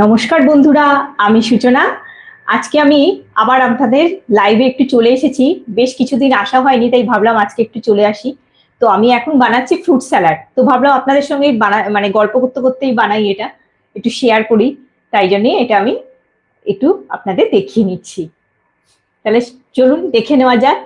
নমস্কার বন্ধুরা, আমি সূচনা। আজকে আমি আবার আপনাদের লাইভে একটু চলে এসেছি। বেশ কিছুদিন আসা হয়নি, তাই ভাবলাম আজকে একটু চলে আসি। তো আমি এখন বানাচ্ছি ফ্রুট স্যালাড তো ভাবলাম আপনাদের সঙ্গে বানা মানে গল্প করতে করতেই বানাই এটা, একটু শেয়ার করি। তাই জন্যে এটা আমি একটু আপনাদের দেখিয়ে নিচ্ছি। তাহলে চলুন, দেখে নেওয়া যাক।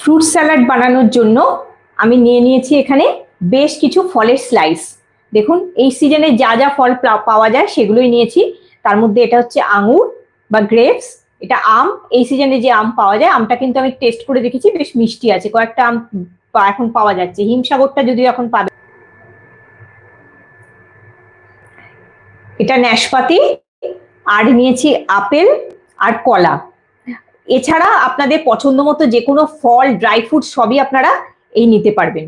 ফ্রুট স্যালাড বানানোর জন্য আমি নিয়ে নিয়েছি এখানে বেশ কিছু ফলের স্লাইস। দেখুন, এই সিজনে যা যা ফল পাওয়া যায় সেগুলোই নিয়েছি। তার মধ্যে এটা হচ্ছে আঙুর বা গ্রেপস, এটা আম। এই সিজনে যে আম পাওয়া যায়, আমটা কিন্তু আমি টেস্ট করে দেখেছি, বেশ মিষ্টি আছে। কয়েকটা আম এখন পাওয়া যাচ্ছে। হিমসাগরটা যদিও এখন পাবে। এটা ন্যাশপাতি, আর নিয়েছি আপেল আর কলা। এছাড়া আপনাদের পছন্দ মতো যে কোনো ফল ড্রাই ফ্রুট সবই আপনারা এই নিতে পারবেন।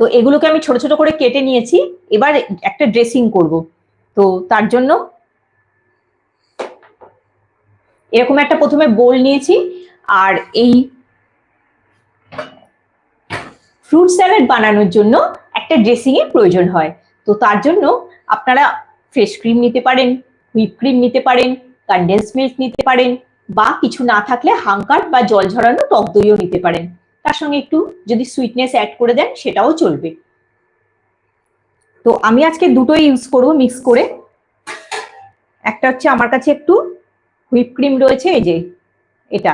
তো এগুলোকে আমি ছোট ছোট করে কেটে নিয়েছি। এবার একটা ড্রেসিং করব। তো তার জন্য এরকম একটা প্রথমে বোল নিয়েছি। আর এই ফ্রুট স্যালাড বানানোর জন্য একটা ড্রেসিং এর প্রয়োজন হয়। তো তার জন্য আপনারা ফ্রেশ ক্রিম নিতে পারেন হুইপ ক্রিম নিতে পারেন কন্ডেন্স মিল্ক নিতে পারেন বা কিছু না থাকলে হাঙ্কার বা জল ঝরানো টক দইও নিতে পারেন। তার সঙ্গে একটু যদি সুইটনেস অ্যাড করে দেন, সেটাও চলবে। তো আমি আজকে দুটোই ইউজ করব মিক্স করে। একটা হচ্ছে আমার কাছে একটু হুইপ ক্রিম রয়েছে, এই যে এটা।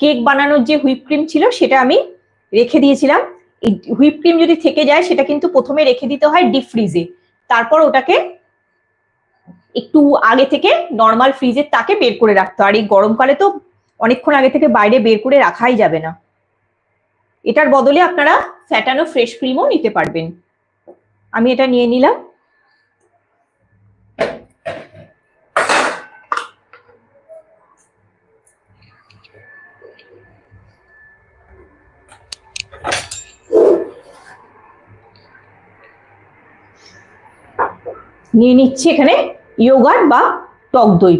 কেক বানানোর যে হুইপ ক্রিম ছিল, সেটা আমি রেখে দিয়েছিলাম। এই হুইপ ক্রিম যদি থেকে যায়, সেটা কিন্তু প্রথমে রেখে দিতে হয় ডিপ ফ্রিজে তারপর ওটাকে একটু আগে থেকে নর্মাল ফ্রিজের তাকে বের করে রাখতে আর এই গরমকালে তো অনেকক্ষণ আগে থেকে বাইরে বের করে রাখাই যাবে না। এটার বদলে আপনারা ফ্যাটানো ফ্রেশ ক্রিমও নিতে পারবেন। আমি এটা নিয়ে নিলাম। নিয়ে নিচ্ছি এখানে। ইয়োগার্ট বা টক দই।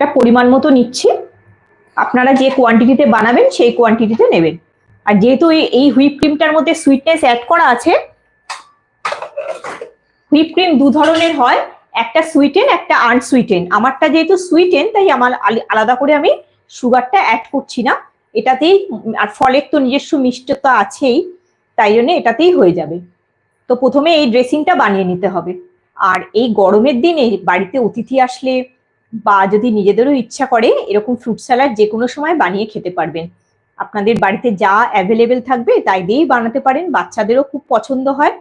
পরিমাণ মতো নিচ্ছি। আপনারা যে কোয়ান্টিটিতে বানাবেন, সেই কোয়ান্টিটিতে নেবেন। আর যেহেতু এই হুইপ ক্রিমটার মধ্যে সুইটনেস অ্যাড করা আছে হুইপ ক্রিম দু ধরনের হয়। একটা সুইটেন একটা আনসুইটেন আমারটা যেহেতু সুইটেন তাই আমার আলাদা করে আমি সুগারটা অ্যাড করছি না। এটাতেই, আর ফলের তো নিজস্ব মিষ্টতা আছেই, তাই জন্য এটাতেই হয়ে যাবে। তো প্রথমে এই ড্রেসিংটা বানিয়ে নিতে হবে। আর এই গরমের দিনে বাড়িতে অতিথি আসলে বা যদি নিজেদেরও ইচ্ছা করে, এরকম ফ্রুট স্যালাড যে কোনো সময় বানিয়ে খেতে পারবেন। আপনাদের বাড়িতে যা অ্যাভেলেবেল থাকবে তাই দিয়েই বানাতে পারেন। বাচ্চাদেরও খুব পছন্দ হয়।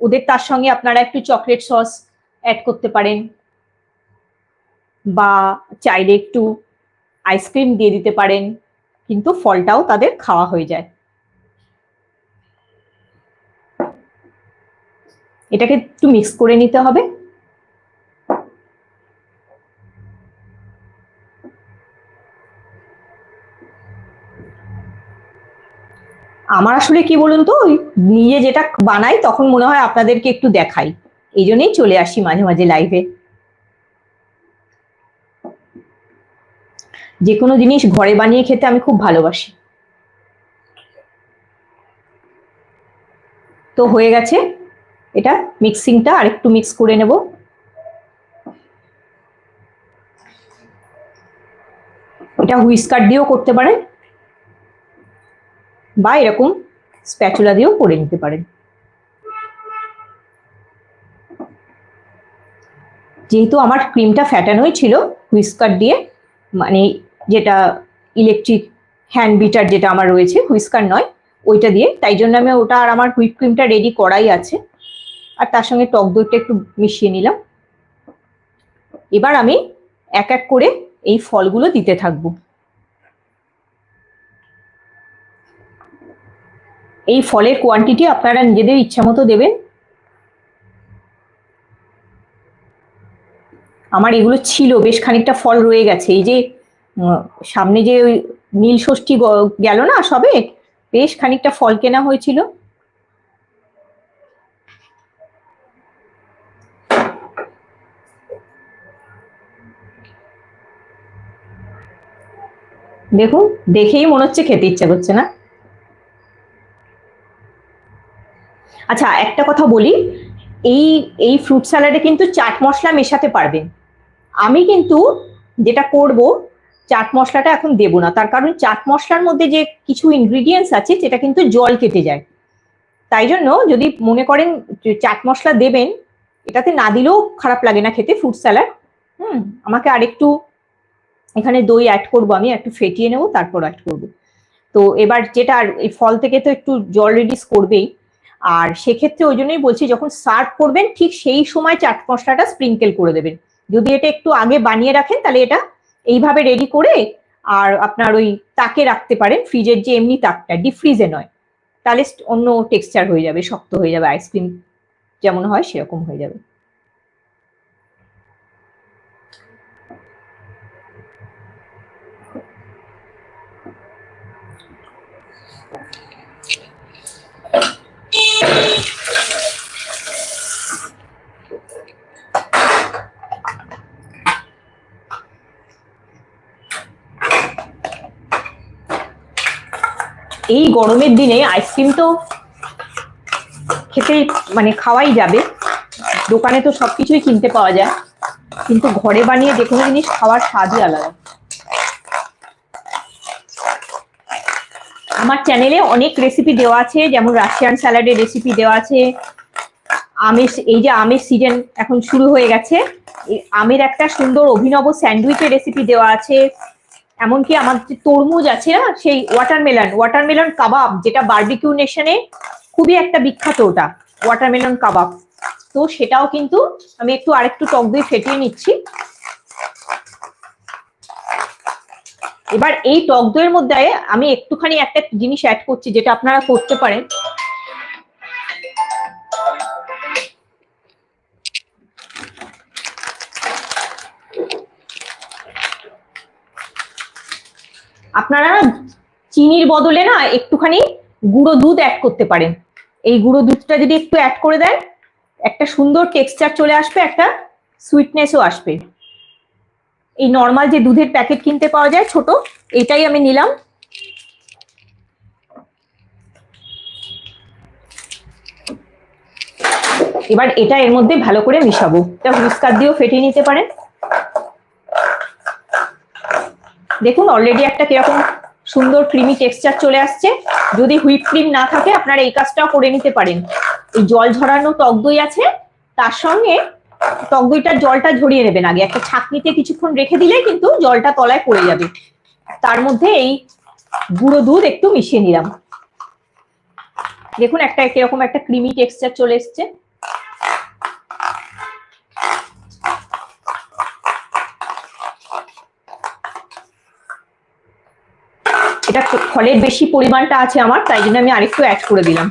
ওদের তার সঙ্গে আপনারা একটু চকলেট সস অ্যাড করতে পারেন। বা চাইলে একটু আইসক্রিম দিয়ে দিতে পারেন। কিন্তু ফলটাও তাদের খাওয়া হয়ে যায়। এটাকে একটু মিক্স করে নিতে হবে। আমার আসলে কি বলুন তো, ওই নিজে যেটা বানাই তখন মনে হয় আপনাদেরকে একটু দেখাই। এই জন্যই চলে আসি মাঝে মাঝে লাইভে যে কোনো জিনিস ঘরে বানিয়ে খেতে আমি খুব ভালোবাসি। তো হয়ে গেছে। এটা মিক্সিংটা আরেকটু মিক্স করে নেব। এটা হুইস্কার দিয়েও করতে পারেন। বা এরকম স্প্যাচুলা দিয়েও করে নিতে পারেন। যেহেতু আমার ক্রিমটা ফ্যাটানোই ছিল হুইস্কার দিয়ে মানে যেটা ইলেকট্রিক হ্যান্ড বিটার যেটা আমার রয়েছে হুইস্কার নয়, ওইটা দিয়ে। তাই জন্য আমি ওটা আর আমার হুইপ ক্রিমটা রেডি করাই আছে। আর তার সঙ্গে টক দইটা একটু মিশিয়ে নিলাম। এবার আমি এক এক করে এই ফলগুলো দিতে থাকব। এই ফলের কোয়ান্টিটি আপনারা নিজেদের ইচ্ছা মতো দেবেন। আমার এগুলো ছিল, বেশ খানিকটা ফল রয়ে গেছে। এই যে সামনে যে ওই নীল ষষ্ঠী গেল না সবে, বেশ খানিকটা ফল কেনা হয়েছিল। দেখুন, দেখেই মনে হচ্ছে খেতে ইচ্ছে করছে না। আচ্ছা একটা কথা বলি, এই এই ফ্রুট স্যালাডে কিন্তু চাট মশলা মেশাতে পারবেন। আমি কিন্তু যেটা করব, চাট মশলাটা এখন দেব না। তার কারণ চাট মশলার মধ্যে যে কিছু ইনগ্রিডিয়েন্টস আছে, সেটা কিন্তু জল কেটে যায়। তাই জন্য যদি মনে করেন চাট মশলা দেবেন, এটাতে না দিলেও খারাপ লাগে না খেতে ফ্রুট স্যালাড হুম, আমাকে আরেকটু এখানে দই অ্যাড করব আমি, একটু ফেটিয়ে নেব, তারপর অ্যাড করব। তো এবার যেটা আর এই ফল থেকে তো একটু জল রিলিজ করবেই। আর সেক্ষেত্রে ওই জন্যই বলছি, যখন সার্ভ করবেন, ঠিক সেই সময় চাট মশলাটা স্প্রিঙ্কেল করে দেবেন। যদি এটা একটু আগে বানিয়ে রাখেন, তাহলে এটা এইভাবে রেডি করে আর আপনার ওই তাকে রাখতে পারেন। ফ্রিজের যে এমনি তাকটা ডিপ ফ্রিজে নয়। তাহলে অন্য টেক্সচার হয়ে যাবে, শক্ত হয়ে যাবে আইসক্রিম যেমন হয় সেরকম হয়ে যাবে। এই গরমের দিনে আইসক্রিম তো খেতে মানে খাওয়াই যাবে। দোকানে তো সবকিছুই কিনতে পাওয়া যায়। কিন্তু ঘরে বানিয়ে যে কোনো জিনিস খাওয়ার স্বাদই আলাদা। আমার চ্যানেলে অনেক রেসিপি দেওয়া আছে, যেমন রাশিয়ান স্যালাডের রেসিপি দেওয়া আছে, আমের এই যে আমের সিজন এখন শুরু হয়ে গেছে আমের একটা সুন্দর অভিনব স্যান্ডউইচের রেসিপি দেওয়া আছে, এমনকি আমার যে তরমুজ আছে না, সেই ওয়াটারমেলন ওয়াটারমেলন কাবাব যেটা বার্বিকিউ নেশনে খুবই একটা বিখ্যাত ওটা ওয়াটারমেলন কাবাব তো সেটাও কিন্তু আমি একটু আরেকটু টক দিয়ে ফেটিয়ে নিচ্ছি। এবার এই টক দইয়ের মধ্যে আমি একটুখানি একটা জিনিস অ্যাড করছি, যেটা আপনারা করতে পারেন। আপনারা চিনির বদলে না একটুখানি গুঁড়ো দুধ অ্যাড করতে পারেন। এই গুঁড়ো দুধটা যদি একটু অ্যাড করে দেন, একটা সুন্দর টেক্সচার চলে আসবে, একটা সুইটনেসও আসবে। এই নর্মাল যে দুধের প্যাকেট কিনতে পাওয়া যায়, ছোট, এটাই আমি নিলাম। এবার এটা এর মধ্যে ভালো করে মিশাবো। এটা হুইস্কার দিয়েও ফেটিয়ে নিতে পারেন। দেখুন অলরেডি একটা কীরকম সুন্দর ক্রিমি টেক্সচার চলে আসছে। যদি হুইপ ক্রিম না থাকে, আপনারা এই কাজটাও করে নিতে পারেন। এই জল ঝরানো টক দই আছে, তার সঙ্গে টক দইটার জলটা ঝরিয়ে নেবেন আগে। একটা ছাকনিতে কিছুক্ষণ রেখে দিলে কিন্তু জলটা তলায় পড়ে যাবে। তার মধ্যে এই গুঁড়ো দুধ একটু মিশিয়ে নিলাম। দেখুন একটা কীরকম একটা ক্রিমি টেক্সচার চলে এসছে। এটা ফলের বেশি পরিমাণটা আছে আমার, তাই জন্য আমি আরেকটু অ্যাড করে দিলাম।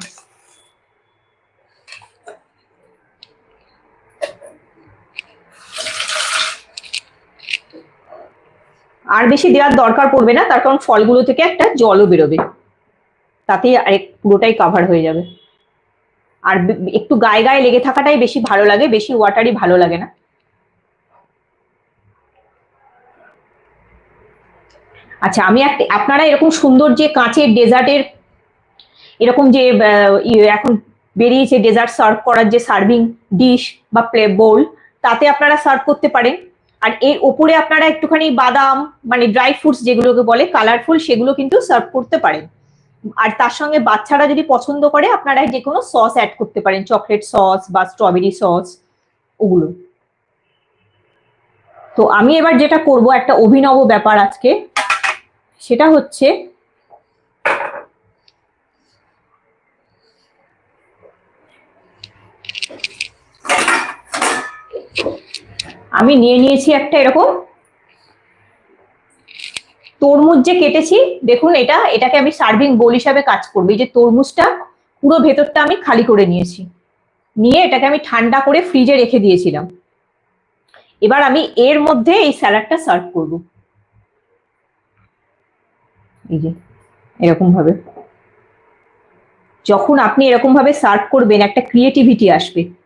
আর বেশি দেওয়ার দরকার পড়বে না, তার কারণ ফলগুলো থেকে একটা জলও বেরোবে। তাতেই আরেক পুরোটাই কাভার হয়ে যাবে। আর একটু গায়ে গায়ে লেগে থাকাটাই বেশি ভালো লাগে, বেশি ওয়াটারই ভালো লাগে না। আচ্ছা আমি একটা, আপনারা এরকম সুন্দর যে কাঁচের ডেজার্টের, এরকম যে এখন বেরিয়েছে ডেজার্ট সার্ভ করার যে সার্ভিং ডিশ বা প্লে বোল তাতে আপনারা সার্ভ করতে পারেন। আর এর ওপরে আপনারা একটুখানি বাদাম মানে ড্রাই ফ্রুটস যেগুলোকে বলে কালারফুল সেগুলো কিন্তু সার্ভ করতে পারেন। আর তার সঙ্গে বাচ্চারা যদি পছন্দ করে, আপনারা যে কোনো সস অ্যাড করতে পারেন চকলেট সস বা স্ট্রবেরি সস ওগুলো। তো আমি এবার যেটা করব, একটা অভিনব ব্যাপার আজকে। সেটা হচ্ছে আমি নিয়ে নিয়েছি একটা এরকম। তরমুজ যে কেটেছি, দেখুন এটা, এটাকে আমি সার্ভিং বোল হিসাবে কাজ করব। এই যে তরমুজটা, পুরো ভেতরটা আমি খালি করে নিয়েছি। নিয়ে এটাকে আমি ঠান্ডা করে ফ্রিজে রেখে দিয়েছিলাম। এবার আমি এর মধ্যে এই স্যালাডটা সার্ভ করব। এই যে, এরকম ভাবে। যখন আপনি এরকম ভাবে সার্ভ করবেন, একটা ক্রিয়েটিভিটি আসবে।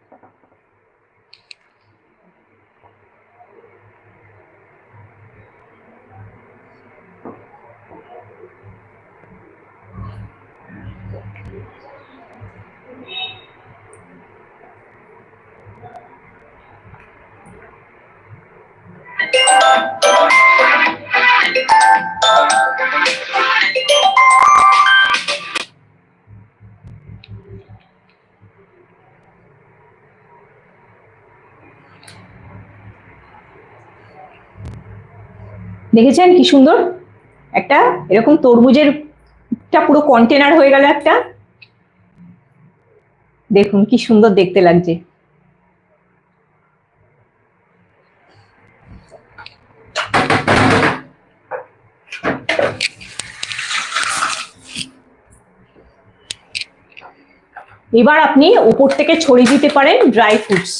দেখেছেন কি সুন্দর? একটা এরকম তরমুজের পুরো কন্টেনার হয়ে গেল একটা। দেখুন কি সুন্দর দেখতে লাগছে। এবার আপনি উপর থেকে ছড়িয়ে দিতে পারেন ড্রাই ফ্রুটস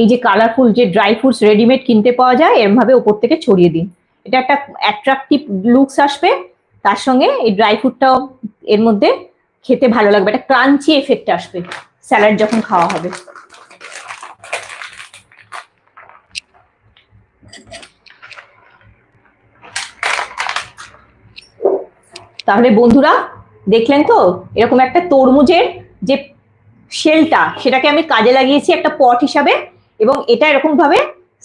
এই যে কালারফুল যে ড্রাই ফ্রুটস রেডিমেড কিনতে পাওয়া যায় এরম ভাবে উপর থেকে ছড়িয়ে দিন। এটা একটা অ্যাট্রাকটিভ লুকস আসবে, তার সঙ্গে এই ড্রাই ফ্রুটটাও এর মধ্যে খেতে ভালো লাগবে, একটা ক্রাঞ্চি এফেক্ট আসবে স্যালাড যখন খাওয়া হবে। তাহলে বন্ধুরা, দেখলেন তো? এরকম একটা তরমুজের যে শেলটা সেটাকে আমি কাজে লাগিয়েছি একটা পট হিসাবে। এবং এটা এরকম ভাবে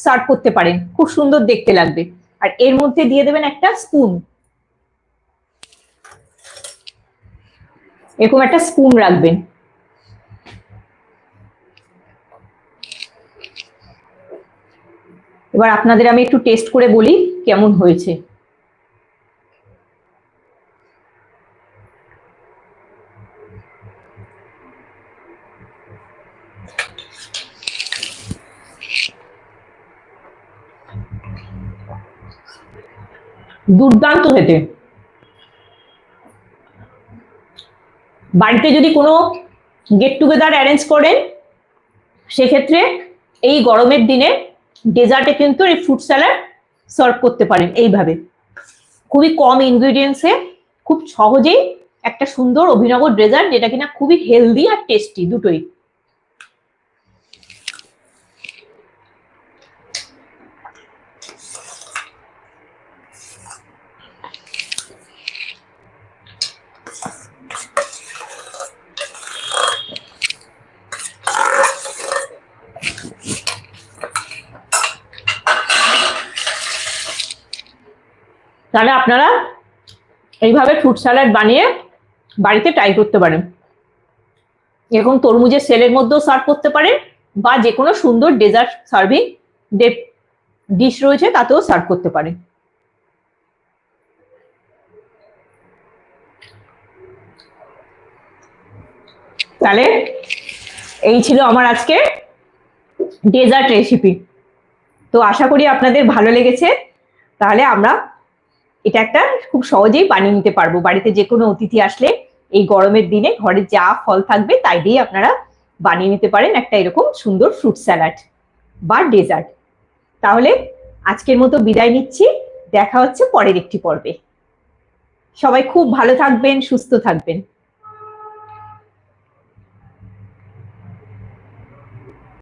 সার্ভ করতে পারেন। খুব সুন্দর দেখতে লাগবে। আর এর মধ্যে দিয়ে দেবেন একটা স্পুন। এরকম একটা স্পুন রাখবেন। এবার আপনাদের আমি একটু টেস্ট করে বলি কেমন হয়েছে। দুর্দান্ত খেতে। বাড়িতে যদি কোনো গেট টুগেদার অ্যারেঞ্জ করেন, সেক্ষেত্রে এই গরমের দিনে ডেজার্টে কিন্তু এই ফ্রুট স্যালাড সার্ভ করতে পারেন এইভাবে। খুবই কম ইনগ্রিডিয়েন্টসে খুব সহজেই একটা সুন্দর অভিনব ডেজার্ট যেটা কিনা খুবই হেলদি আর টেস্টি দুটোই। তাহলে আপনারা এইভাবে ফ্রুট স্যালাড বানিয়ে বাড়িতে ট্রাই করতে পারেন। এরকম তরমুজের সেলের মধ্যেও সার্ভ করতে পারেন বা যে কোনো সুন্দর ডেজার্ট সার্ভিং ডিশ রয়েছে তাতেও সার্ভ করতে পারেন। তাহলে এই ছিল আমার আজকে ডেজার্ট রেসিপি তো আশা করি আপনাদের ভালো লেগেছে। তাহলে আমরা এটা একটা খুব সহজেই বানিয়ে নিতে পারব। বাড়িতে যে কোনো অতিথি আসলে এই গরমের দিনে ঘরে যা ফল থাকবে তাই দিয়ে আপনারা বানিয়ে নিতে পারেন একটা এরকম সুন্দর ফ্রুট স্যালাড বা ডেজার্ট তাহলে আজকের মতো বিদায় নিচ্ছি। দেখা হচ্ছে পরের একটি পর্বে। সবাই খুব ভালো থাকবেন, সুস্থ থাকবেন।